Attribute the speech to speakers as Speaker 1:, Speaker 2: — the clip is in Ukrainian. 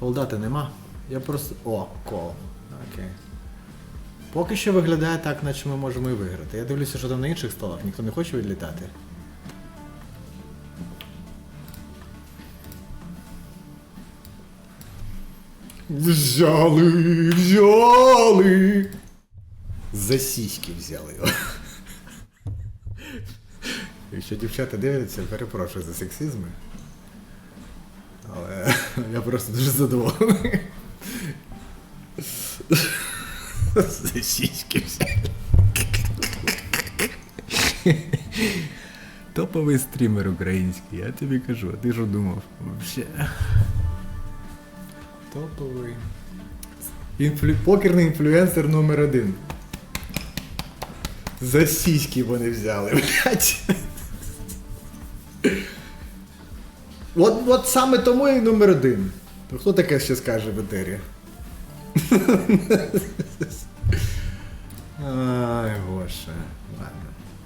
Speaker 1: Фолдати нема. Я просто. О, кол. Окей. Поки що виглядає так, наче ми можемо і виграти. Я дивлюся, що там на інших столах ніхто не хоче відлітати. Взяли, взяли. За сіськи взяли. Якщо дівчата дивляться, перепрошую за сексизми. Я просто дуже задоволений. За сіськи. Топовий стрімер український, я тобі кажу, а ти що думав? Вообще. Топовий. Інфлю... Покерний інфлюенсер номер один. За сіськи вони взяли, блядь. От, от саме тому і номер один. То хто таке ще скаже в етері? Ай, Гоша, ладно.